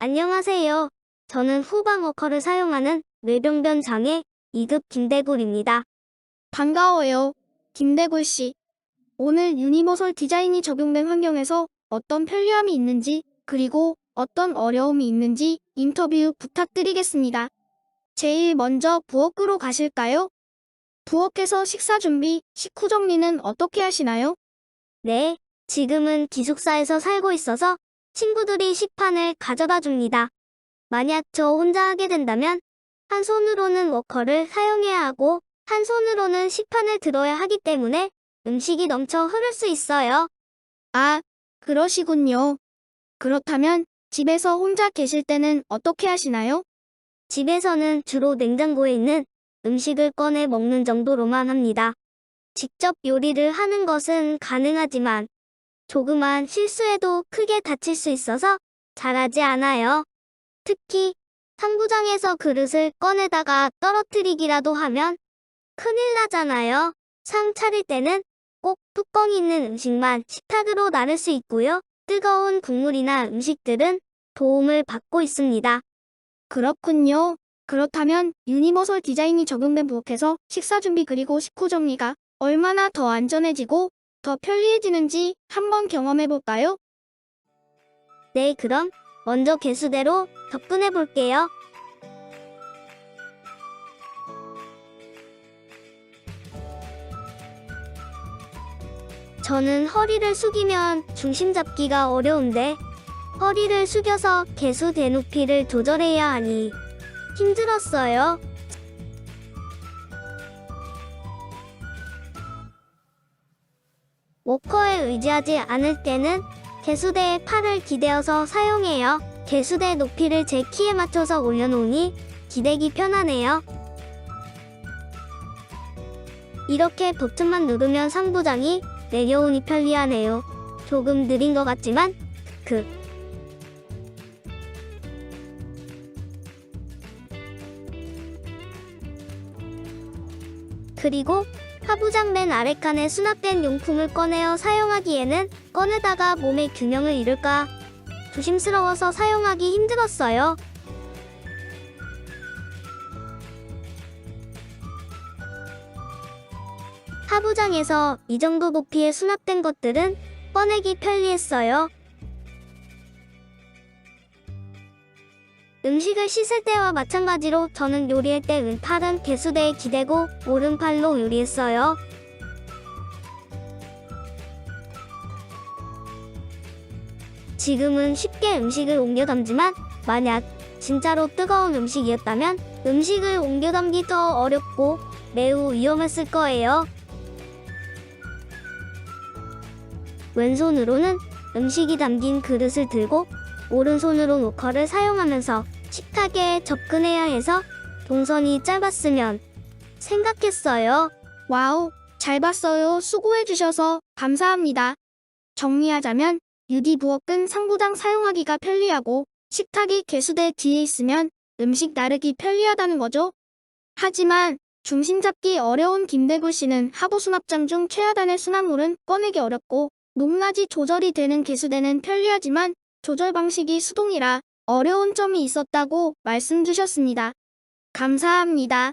안녕하세요. 저는 후방 워커를 사용하는 뇌병변 장애 2급 김대굴입니다. 반가워요. 김대굴 씨. 오늘 유니버설 디자인이 적용된 환경에서 어떤 편리함이 있는지, 그리고 어떤 어려움이 있는지 인터뷰 부탁드리겠습니다. 제일 먼저 부엌으로 가실까요? 부엌에서 식사 준비, 식후 정리는 어떻게 하시나요? 네, 지금은 기숙사에서 살고 있어서 친구들이 식판을 가져다 줍니다. 만약 저 혼자 하게 된다면 한 손으로는 워커를 사용해야 하고 한 손으로는 식판을 들어야 하기 때문에 음식이 넘쳐 흐를 수 있어요. 아, 그러시군요. 그렇다면 집에서 혼자 계실 때는 어떻게 하시나요? 집에서는 주로 냉장고에 있는 음식을 꺼내 먹는 정도로만 합니다. 직접 요리를 하는 것은 가능하지만 조그만 실수에도 크게 다칠 수 있어서 잘하지 않아요. 특히 상부장에서 그릇을 꺼내다가 떨어뜨리기라도 하면 큰일 나잖아요. 상 차릴 때는 꼭 뚜껑 있는 음식만 식탁으로 나를 수 있고요. 뜨거운 국물이나 음식들은 도움을 받고 있습니다. 그렇군요. 그렇다면 유니버설 디자인이 적용된 부엌에서 식사 준비 그리고 식후 정리가 얼마나 더 안전해지고 더 편리해지는지 한번 경험해 볼까요? 네, 그럼 먼저 개수대로 접근해 볼게요. 저는 허리를 숙이면 중심 잡기가 어려운데 허리를 숙여서 개수 대높이를 조절해야 하니 힘들었어요. 워커에 의지하지 않을 때는 개수대에 팔을 기대어서 사용해요. 개수대 높이를 제 키에 맞춰서 올려놓으니 기대기 편하네요. 이렇게 버튼만 누르면 상부장이 내려오니 편리하네요. 조금 느린 것 같지만 그 그리고 하부장 맨 아래칸에 수납된 용품을 꺼내어 사용하기에는 꺼내다가 몸의 균형을 잃을까 조심스러워서 사용하기 힘들었어요. 하부장에서 이 정도 높이에 수납된 것들은 꺼내기 편리했어요. 음식을 씻을 때와 마찬가지로 저는 요리할 때 왼팔은 개수대에 기대고 오른팔로 요리했어요. 지금은 쉽게 음식을 옮겨 담지만 만약 진짜로 뜨거운 음식이었다면 음식을 옮겨 담기 더 어렵고 매우 위험했을 거예요. 왼손으로는 음식이 담긴 그릇을 들고 오른손으로 노커를 사용하면서 식탁에 접근해야 해서 동선이 짧았으면 생각했어요. 와우, 잘 봤어요. 수고해 주셔서 감사합니다. 정리하자면 유디 부엌은 상부장 사용하기가 편리하고 식탁이 개수대 뒤에 있으면 음식 나르기 편리하다는 거죠. 하지만 중심 잡기 어려운 김대굴 씨는 하부 수납장 중 최하단의 수납물은 꺼내기 어렵고 높낮이 조절이 되는 개수대는 편리하지만 조절 방식이 수동이라 어려운 점이 있었다고 말씀 주셨습니다. 감사합니다.